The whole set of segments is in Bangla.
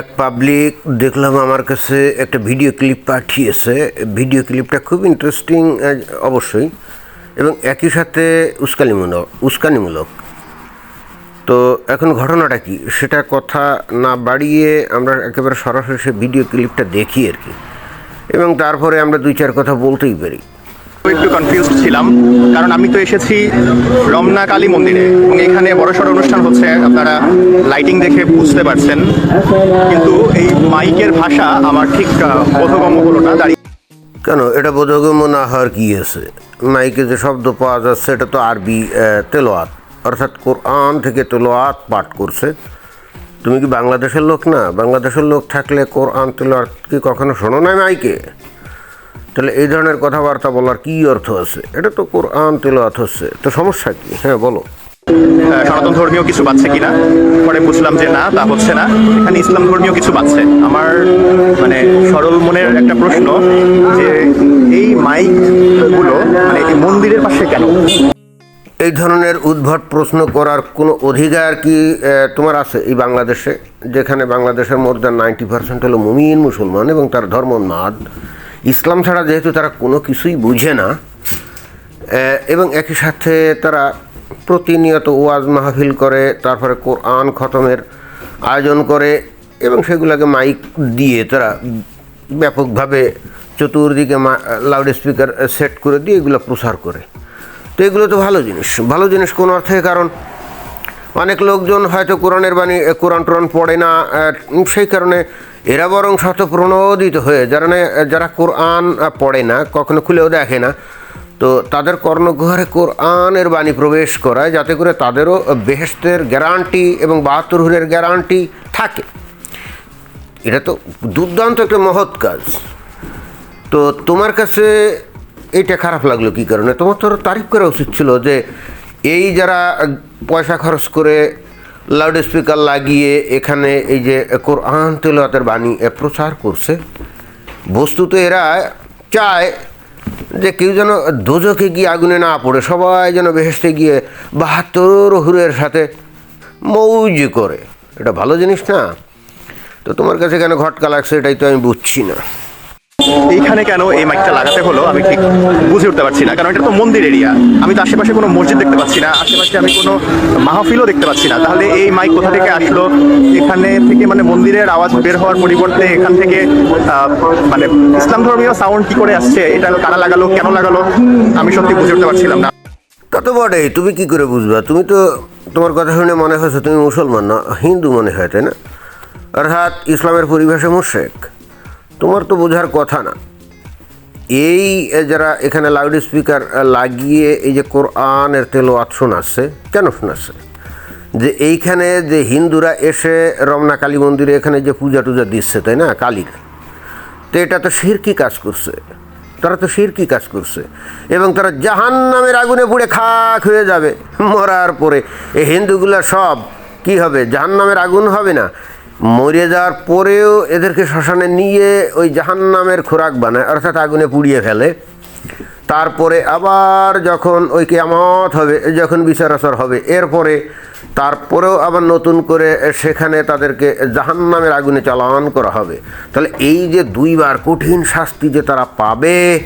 এক পাবলিক দেখলাম আমার কাছে একটা ভিডিও ক্লিপ পাঠিয়েছে। ভিডিও ক্লিপটা খুব ইন্টারেস্টিং অবশ্যই। এবং একই সাথে উস্কানিমূলক উস্কানিমূলক। তো এখন ঘটনাটা কি? সেটা কথা না বাড়িয়ে আমরা একেবারে সরাসরি সে ভিডিও ক্লিপটা দেখি আর কি। এবং তারপরে আমরা দুই চার কথা বলতেই পারি। একটু কনফিউজ ছিলাম, কারণ আমি তো এসেছি রমনা কালী মন্দিরে। এবং এখানে বড় সড় অনুষ্ঠান হচ্ছে, আপনারা লাইটিং দেখে বুঝতে পারছেন। কিন্তু এই মাইকের ভাষা আমার ঠিক বোধগম্য হলো না। দাঁড়িয়ে কেন? এটা বোধগম্য না হওয়ার কি আছে? মাইকে যে শব্দ পাওয়া যাচ্ছে, এটা তো আরবি তেলোয়াত অর্থাৎ কোরআন থেকে তেলোয়াত পাঠ করছে। তুমি কি বাংলাদেশের লোক না? বাংলাদেশের লোক থাকলে কোরআন তেলোয়াত কি কখনো শোনো না মাইকে? তাহলে এই ধরনের কথাবার্তা বলার কি অর্থ আছে? এটা তো কোরআন তেলোয়াত হচ্ছে। তো সমস্যা কি? হ্যাঁ বলো। সনাতন ধর্মীয় কিছু পাচ্ছে কিনা? পরে বুঝলাম যে না তা হচ্ছে না। এখানে ইসলাম ধর্মীয় কিছু পাচ্ছে আমার মানে সরল মনের একটা প্রশ্ন যে এই মাইকগুলো মানে এই মন্দিরের পাশে কেন? এই ধরনের উদ্ভট প্রশ্ন করার কোনো অধিকার কি তোমার আছে এই বাংলাদেশে? যেখানে বাংলাদেশের মোর দ্যান নাইনটি পার্সেন্ট হলো মুমিন মুসলমান এবং তার ধর্মোন্মাদ ইসলাম ছাড়া যেহেতু তারা কোনো কিছুই বুঝে না এবং একই সাথে তারা প্রতিনিয়ত ওয়াজ মাহফিল করে, তারপরে কোরআন খতমের আয়োজন করে, এবং সেগুলোকে মাইক দিয়ে তারা ব্যাপকভাবে চতুর্দিকে লাউড স্পিকার সেট করে দিয়ে এগুলো প্রসার করে। তো এগুলো তো ভালো জিনিস। ভালো জিনিস কোন অর্থে? কারণ অনেক লোকজন হয়তো কোরআনের বাণী কোরআন টোরআন পড়ে না সেই কারণে এরা বরং শতপ্রণোদিত হয়ে, যারা না- যারা কোরআন পড়ে না, কখনো খুলেও দেখে না, তো তাদের কর্ণগুহারে কোরআনের বাণী প্রবেশ করায়, যাতে করে তাদেরও বেহেস্তের গ্যারান্টি এবং বাহাত্তর হুরের গ্যারান্টি থাকে। এটা তো দুর্দান্ত একটা মহৎ কাজ। তো তোমার কাছে এইটা খারাপ লাগল কি কারণে? তোমার তো তারিফ করা উচিত ছিল যে, এই যারা পয়সা খরচ করে লাউড স্পিকার লাগিয়ে এখানে এই যে কোরআন তেলাওয়াতের বাণী প্রচার করছে। বস্তুত এরা চায় যে কেউ যেন দোজকে গিয়ে আগুনে না পড়ে, সবাই যেন বেহেস্তে গিয়ে বাহাত্তর হুরের সাথে মৌজ করে। এটা ভালো জিনিস না? তো তোমার কাছে কেন ঘটকা লাগছে এটাই তো আমি বুঝছি না। এইখানে কেন এই মাইকটা লাগাতে হলো, আমি ঠিক বুঝে উঠতে পারছি না, কারণ এটা তো মন্দির এরিয়া আমি তো আশেপাশে কোনো মসজিদ দেখতে পাচ্ছি না, আশেপাশে আমি কোনো মাহফিলও দেখতে পাচ্ছি না। তাহলে এই মাইক কোথা থেকে আসলো? এখানে থেকে মানে মন্দিরের আওয়াজ বের হওয়ার পরিবর্তে এখান থেকে মানে ইসলাম ধর্মীয় সাউন্ড কি করে আসছে, এটা কারা লাগালো, কেন লাগালো, আমি সত্যি বুঝে উঠতে পারছিলাম না। তা তো বটেই তুমি কি করে বুঝবা? তুমি তো তোমার কথা শুনে মনে হয়েছে তুমি মুসলমান না, হিন্দু মনে হয়, তাই না? অর্থাৎ ইসলামের পরিভাষা মুশেক। তোমার তো বোঝার কথা না। এই যারা এখানে লাউড স্পিকার লাগিয়ে এই যে কোরআনের তেলোয়াত শোনাচ্ছে, কেন শোনাচ্ছে? যে এইখানে যে হিন্দুরা এসে রমনা কালী মন্দিরে এখানে যে পূজা টুজা দিচ্ছে, তাই না, কালীর? তো এটা তো শিরকি কাজ করছে। তারা তো শিরকি কাজ করছে। এবং তারা জাহান নামের আগুনে পুড়ে খাক হয়ে যাবে। মরার পরে এই হিন্দুগুলা সব কি হবে? জাহান নামের আগুন হবে না? মরে যাওয়ার পরেও এদেরকে শ্মশানে নিয়ে ওই জাহান নামের খোরাক বানায়, অর্থাৎ আগুনে পুড়িয়ে ফেলে। তারপরে আবার যখন ওই কেয়ামত হবে, যখন বিচার আচার হবে, এরপরে তারপরেও আবার নতুন করে সেখানে তাদেরকে জাহান্নামের আগুনে চালান করা হবে। তাহলে এই যে দুইবার কঠিন শাস্তি যে তারা পাবে,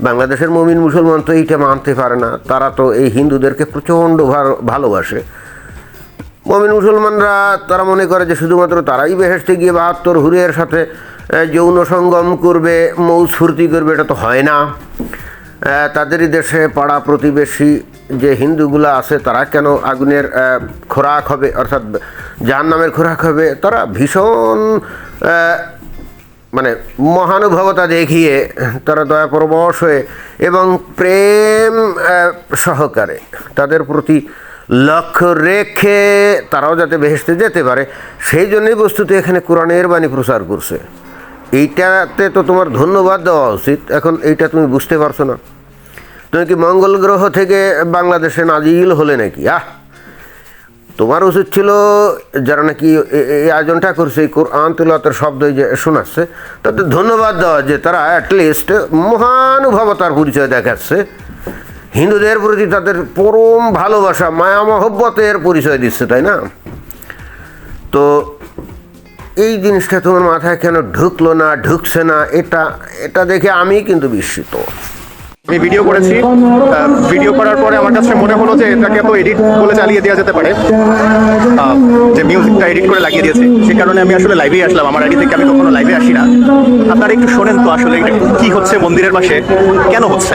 বাংলাদেশের মমিন মুসলমান তো এইটা মানতে পারে না। তারা তো এই হিন্দুদেরকে প্রচণ্ড ভালো- ভালোবাসে। মমিন মুসলমানরা তারা মনে করে যে শুধুমাত্র তারাই বেহেস্তে গিয়ে বাহাত্তর হুরের সাথে যৌন সঙ্গম করবে, মৌজ ফুর্তি করবে, এটা তো হয় না। তাদেরই দেশে পাড়া প্রতিবেশী যে হিন্দুগুলো আছে, তারা কেন আগুনের খোরাক হবে, অর্থাৎ যার নামের খোরাক হবে? তারা ভীষণ মানে মহানুভবতা দেখিয়ে তারা দয়া পরবশ হয়ে এবং প্রেম সহকারে তাদের প্রতি লক্ষ্য রেখে তারাও যাতে বেহেস্তে যেতে পারে, সেই জন্যই বস্তুতে এখানে কোরআনের বাণী প্রচার করছে। এইটাতে তো তোমার ধন্যবাদ দেওয়া উচিত। এখন এইটা তুমি বুঝতে পারছ না। তুমি কি মঙ্গল গ্রহ থেকে বাংলাদেশে নাজিল হলে নাকি? আহ! তোমার উচিত ছিল যারা নাকি এই আয়োজনটা করছে, এই কোরআন তুলাতের শব্দ যে শোনাচ্ছে, তাদের ধন্যবাদ দেওয়া যে তারা অ্যাটলিস্ট মহানুভবতার পরিচয় দেখাচ্ছে। হিন্দুদের প্রতি তাদের পরম ভালোবাসা, মায়া, মহব্বতের পরিচয় দিচ্ছে, তাই না? তো এই জিনিসটা তোমার মাথায় কেন ঢুকলো না, ঢুকছে না? এটা এটা দেখে আমি কিন্তু বিস্মিত। আমি ভিডিও করেছি ভিডিও করার পরে আমার কাছে মনে হলো যে এটাকে তো এডিট বলে চালিয়ে দেওয়া যেতে পারে। যে মিউজিকটা এডিট করে লাগিয়ে দিয়েছে, সে কারণে আমি আসলে লাইভে আসলাম। আমার আগে থেকে আমি কখনো লাইভে আসি না। আপনারা একটু শোনেন তো আসলে কি হচ্ছে মন্দিরের পাশে, কেন হচ্ছে?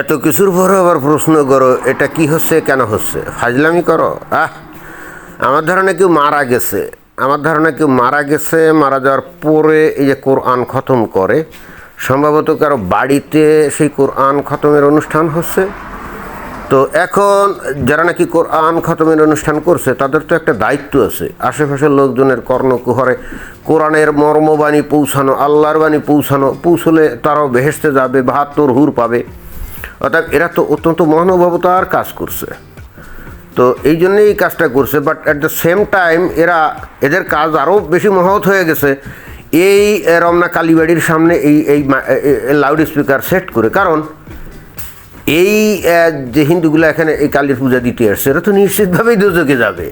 এত কিছুর পরে আবার প্রশ্ন করো, এটা কি হচ্ছে, কেন হচ্ছে? ফাজলামি করো? আহ! আমার ধারণা কেউ মারা গেছে। আমার ধারণা কেউ মারা গেছে, মারা যাওয়ার পরে এই যে কোরআন খতম করে, সম্ভবত কারও বাড়িতে সেই কোরআন খতমের অনুষ্ঠান হচ্ছে। তো এখন যারা নাকি কোরআন খতমের অনুষ্ঠান করছে, তাদের তো একটা দায়িত্ব আছে। আশেপাশের লোকজনের কর্ণকুহরে কোরআনের মর্মবাণী পৌঁছানো, আল্লাহর বাণী পৌঁছানো, পৌঁছলে তারাও বেহেসতে যাবে, বাহাত্তর হুর পাবে। অর্থাৎ এরা তো অত্যন্ত মহানুভবতার কাজ করছে। তো এই জন্যেই এই কাজটা করছে but at the same time এরা, এদের কাজ আরও বেশি মহৎ হয়ে গেছে। এই রমনা কালীবাড়ির সামনে এই এই লাউড স্পিকার সেট করে। কারণ এই যে হিন্দুগুলো এখানে এই কালীর পূজা দিতে আসছে এরা তো নিশ্চিতভাবেই দুজকে যাবে।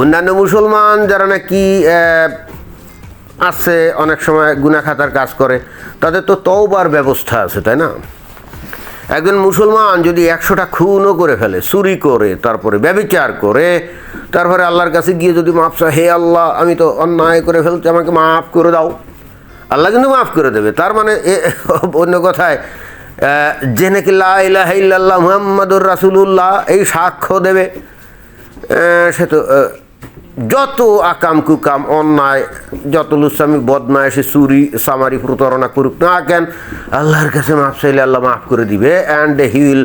অন্যান্য মুসলমান যারা নাকি আছে, অনেক সময় গুনাখাতার কাজ করে, তাদের তো তওবার ব্যবস্থা আছে, তাই না? একজন মুসলমান যদি একশোটা খুনও করে ফেলে, চুরি করে, তারপরে ব্যবিচার করে, তারপরে আল্লাহর কাছে গিয়ে যদি মাফ চায়, হে আল্লাহ, আমি তো অন্যায় করে ফেলছি, আমাকে মাফ করে দাও। আল্লাহ কিন্তু মাফ করে দেবে। তার মানে অন্য কথায় যে নাকি লা ইলাহা ইল্লাল্লাহ মুহাম্মাদুর রাসূলুল্লাহ এই সাক্ষ্য দেবে? সে তো যত আকাম কুকাম, অন্যায়, যত লুসামি বদমাইশি, চুরি, সামারি, প্রতারণা করুক না কেন, আল্লাহর কাছে মাফ চাইলে আল্লাহ মাফ করে দিবে। And he will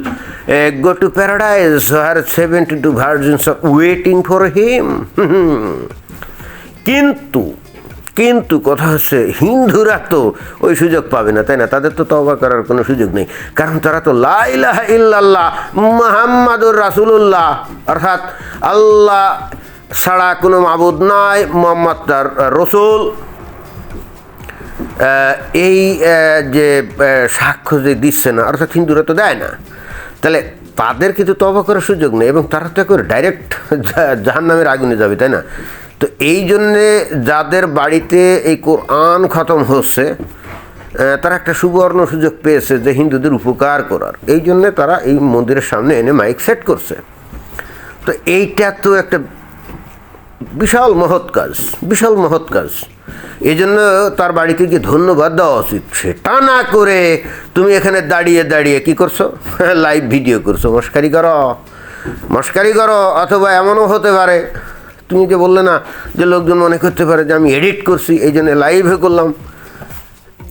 go to paradise R seventy two virgins আর ওয়েটিং ফর হিম কিন্তু কিন্তু কথা হচ্ছে, হিন্দুরা তো ওই সুযোগ পাবে না, তাই না? তাদের তো তবা করার কোনো সুযোগ নেই। কারণ তারা তো লাইলাহ ইল্লাল্লাহ, মুহাম্মাদুর রাসূলুল্লাহ। অর্থাৎ আল্লাহ ছাড়া কোনো মাবুদ নাই, মোহাম্মদ তার রসুল। এই যে সাক্ষ্য যে দিচ্ছে না, অর্থাৎ হিন্দুরা তো দেয় না। তাহলে তাদের কিন্তু তবা করার সুযোগ নেই এবং তারা তো করে ডাইরেক্ট জাহান নামের আগুনে যাবে, তাই না? তো এই জন্যে যাদের বাড়িতে এই কোরআন খতম হচ্ছে তারা একটা সুবর্ণ সুযোগ পেয়েছে যে হিন্দুদের উপকার করার। এই জন্যে তারা এই মন্দিরের সামনে এনে মাইক সেট করছে। তো এইটা তো একটা বিশাল মহৎ কাজ, বিশাল মহৎ কাজ। এই জন্য তার বাড়িতে গিয়ে ধন্যবাদ দেওয়া উচিত, সেটা না করে তুমি এখানে দাঁড়িয়ে দাঁড়িয়ে কি করছ? লাইভ ভিডিও করছ। মস্কারি করো মস্কারি করো, অথবা এমনও হতে পারে, তুমি যে বললে না যে লোকজন মনে করতে পারে যে আমি এডিট করছি, এই জন্য লাইভে করলাম।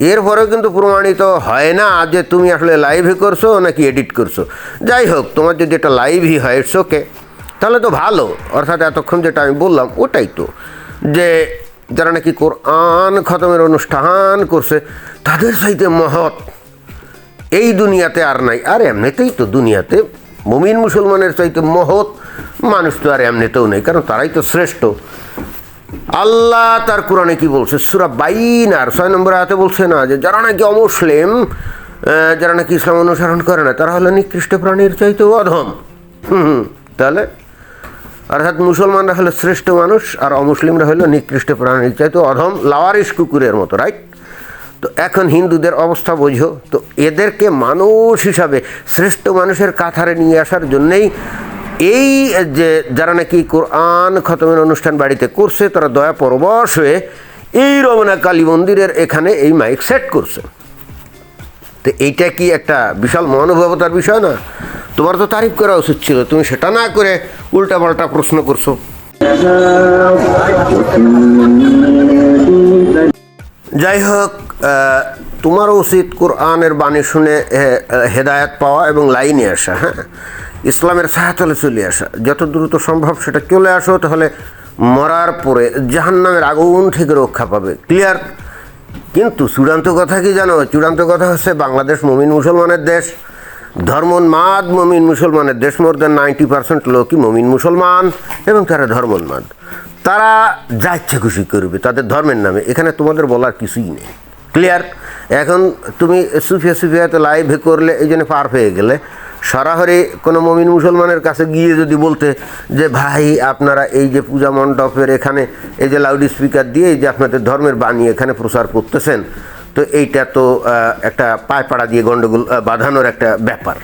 এরপরেও কিন্তু প্রমাণিত হয় না যে তুমি আসলে লাইভে করছ নাকি এডিট করছ। যাই হোক, তোমার যদি এটা লাইভই হয় ইটস ওকে তাহলে তো ভালো। অর্থাৎ এতক্ষণ যেটা আমি বললাম ওটাই তো। যে যারা নাকি কোরআন খতমের অনুষ্ঠান করছে তাদের চাইতে মহৎ এই দুনিয়াতে আর নাই। আর এমনিতেই তো দুনিয়াতে মুমিন মুসলমানের চাইতে মহৎ মানুষ তো আর এমনিতেও নেই কারণ তারাই তো শ্রেষ্ঠ। আল্লাহ তার কোরআনে কি বলছে? সুরা বাইন আর ছয় নম্বর হাতে বলছে না যে যারা নাকি অমুসলিম যারা নাকি ইসলাম অনুসরণ করে না তারা হলো নিকৃষ্ট প্রাণীর চাইতে অধম। হুম, তাহলে অর্থাৎ মুসলমানরা হলো শ্রেষ্ঠ মানুষ আর অমুসলিমরা হলো নিকৃষ্ট প্রাণীর চাইতে অধম লাওয়ারিস কুকুরের মতো রাইট তো এখন হিন্দুদের অবস্থা বোঝো, তো এদেরকে মানুষ হিসাবে শ্রেষ্ঠ মানুষের কাথারে নিয়ে আসার জন্যেই এই যে যারা নাকি কোরআন খতমের অনুষ্ঠান বাড়িতে করছে, তারা দয়া পরবশ হয়ে এই রমনা কালী মন্দিরের এখানে এই মাইক সেট করছে। তো এইটা কি একটা বিশাল মহানুভবতার বিষয় না? তোমার তো তারিফ করা উচিত ছিল, তুমি সেটা না করে উল্টাপাল্টা প্রশ্ন করছ। যাই হোক তোমার উচিত কোরআনের বাণী শুনে হেদায়াত পাওয়া এবং লাইনে আসা হ্যাঁ? ইসলামের সাহাতলে চলে আসা। যত দ্রুত সম্ভব সেটা চলে আসো, তাহলে মরার পরে জাহান্নামের আগুন থেকে রক্ষা পাবে। ক্লিয়ার কিন্তু চূড়ান্ত কথা কি জানো? চূড়ান্ত কথা হচ্ছে বাংলাদেশ মমিন মুসলমানের দেশ। ধর্মোন্মাদ মমিন মুসলমানের দেশ মোর দেন নাইনটি পার্সেন্ট লোকই মমিন মুসলমান এবং তারা ধর্মোন্মাদ। তারা যা ইচ্ছা খুশি করবে, তাদের ধর্মের নামে। এখানে তোমাদের বলার কিছুই নেই। ক্লিয়ার এখন তুমি সুফিয়া সুফিয়াতে লাইভ করলে এই জন্য পার পেয়ে গেলে, সরাসরি কোনো মমিন মুসলমানের কাছে গিয়ে যদি বলতে যে, ভাই, আপনারা এই যে পূজা মণ্ডপের এখানে এই যে লাউড স্পিকার দিয়ে এই যে আপনাদের ধর্মের বাণী এখানে প্রচার করতেছেন তো এইটা তো একটা পায়পাড়া দিয়ে গণ্ডগোল বাঁধানোর একটা ব্যাপার।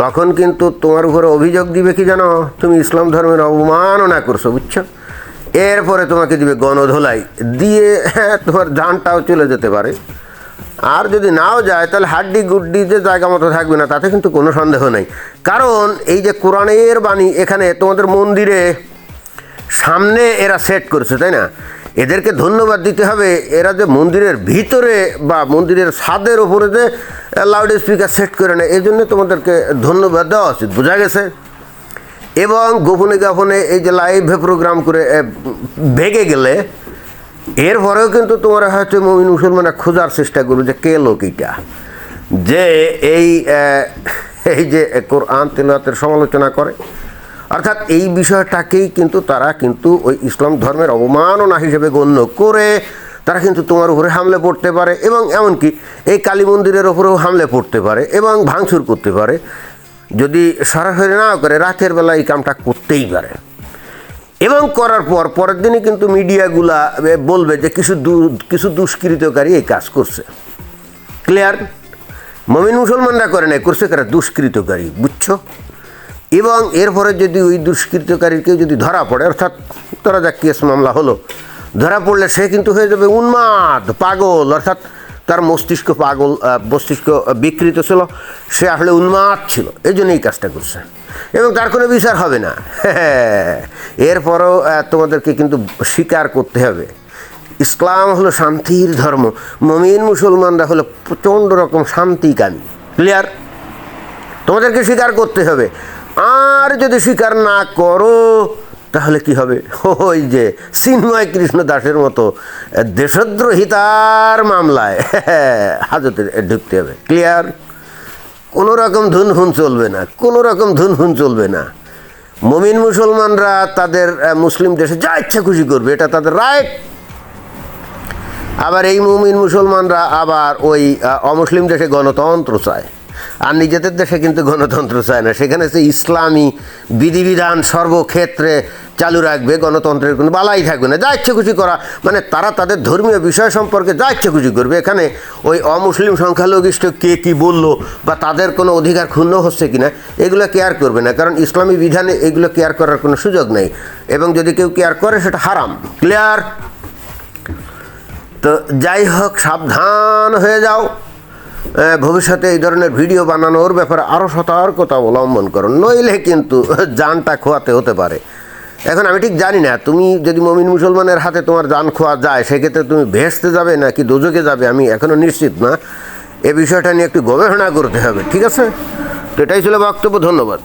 তখন কিন্তু তোমার উপরে অভিযোগ দিবে কি জানো? তুমি ইসলাম ধর্মের অবমাননা করছ, বুঝছ? এরপরে তোমাকে দিবে গণধোলাই। দিয়ে হ্যাঁ তোমার জানটাও চলে যেতে পারে। আর যদি নাও যায়, তাহলে হাড্ডি গুড্ডি যে জায়গা মতো থাকবে না, তাতে কিন্তু কোনো সন্দেহ নেই। কারণ এই যে কোরআনের বাণী, এখানে তোমাদের মন্দিরে সামনে এরা সেট করেছে, তাই না? এদেরকে ধন্যবাদ দিতে হবে। এরা যে মন্দিরের ভিতরে বা মন্দিরের ছাদের ওপরে যে লাউড স্পিকার সেট করে নেয় এই জন্য তোমাদেরকে ধন্যবাদ দেওয়া উচিত, বোঝা গেছে? এবং গোপনে গোপনে এই যে লাইভে প্রোগ্রাম করে ভেগে গেলে এরপরেও কিন্তু তোমরা হয়তো মমিন মুসলমানরা খোঁজার চেষ্টা করবে যে কে লোক এইটা। যে এই এই যে কোরআন তেলাতের সমালোচনা করে অর্থাৎ এই বিষয়টাকেই কিন্তু তারা কিন্তু ওই ইসলাম ধর্মের অবমাননা হিসেবে গণ্য করে, তারা কিন্তু তোমার উপরে হামলে পড়তে পারে এবং এমনকি এই কালী মন্দিরের ওপরেও হামলে পড়তে পারে এবং ভাঙচুর করতে পারে। যদি সরাসরি না করে রাতের বেলা এই কামটা করতেই পারে। এবং করার পর পরের দিনই কিন্তু মিডিয়াগুলা বলবে যে কিছু কিছু দুষ্কৃতকারী এই কাজ করছে। ক্লিয়ার? মমিন মুসলমানরা করে নাই, করছে কারা? দুষ্কৃতকারী, বুঝছ? এবং এরপরে যদি ওই দুষ্কৃতকারীর কেউ যদি ধরা পড়ে, অর্থাৎ ধরা যাক কেস মামলা হলো, ধরা পড়লে সে কিন্তু হয়ে যাবে উন্মাদ, পাগল, অর্থাৎ তার মস্তিষ্ক পাগল মস্তিষ্ক বিকৃত ছিল, সে আসলে উন্মাদ ছিল এই জন্য এই কাজটা করছে। এবং তার কোনো বিচার হবে না। এরপরও তোমাদেরকে কিন্তু স্বীকার করতে হবে। ইসলাম হলো শান্তির ধর্ম, মমিন মুসলমানরা হলো প্রচণ্ড রকম শান্তিকামী। ক্লিয়ার তোমাদেরকে স্বীকার করতে হবে। আর যদি স্বীকার না করো, তাহলে কি হবে? ওই যে চিন্ময় কৃষ্ণ দাসের মতো দেশদ্রোহিতার মামলায় হাজতে ঢুকতে হবে। ক্লিয়ার কোনো রকম ধুন হুন চলবে না, কোনো রকম ধুন হুন চলবে না। মমিন মুসলমানরা তাদের মুসলিম দেশে যা ইচ্ছা খুশি করবে, এটা তাদের রাইট আবার এই মুমিন মুসলমানরা আবার ওই অমুসলিম দেশে গণতন্ত্র চায়। আর নিজেদের দেশে কিন্তু গণতন্ত্র চায় না। সেখানে সে ইসলামী বিধিবিধান সর্বক্ষেত্রে চালু রাখবে, গণতন্ত্রের কোনো বালাই থাকবে না। যা ইচ্ছে খুশি করা। মানে তারা তাদের ধর্মীয় বিষয় সম্পর্কে যা ইচ্ছে খুশি করবে। এখানে ওই অমুসলিম সংখ্যালঘিষ্ঠ কে কি বলল বা তাদের কোনো অধিকার ক্ষুণ্ণ হচ্ছে কি না এগুলো কেয়ার করবে না। কারণ ইসলামী বিধানে এগুলো কেয়ার করার কোনো সুযোগ নেই। এবং যদি কেউ কেয়ার করে, সেটা হারাম। ক্লিয়ার তো যাই হোক, সাবধান হয়ে যাও। ভবিষ্যতে এই ধরনের ভিডিও বানানোর ব্যাপারে আরও সতর্কতা অবলম্বন করো নইলে কিন্তু জানটা খোয়াতে হতে পারে। এখন আমি ঠিক জানি না, তুমি যদি মমিন মুসলমানের হাতে তোমার জান খোয়া যায়, সেক্ষেত্রে তুমি ভেসতে যাবে নাকি দোজকে যাবে, আমি এখনও নিশ্চিত না। এ বিষয়টা নিয়ে একটু গবেষণা করতে হবে, ঠিক আছে? তো এটাই ছিল বক্তব্য, ধন্যবাদ।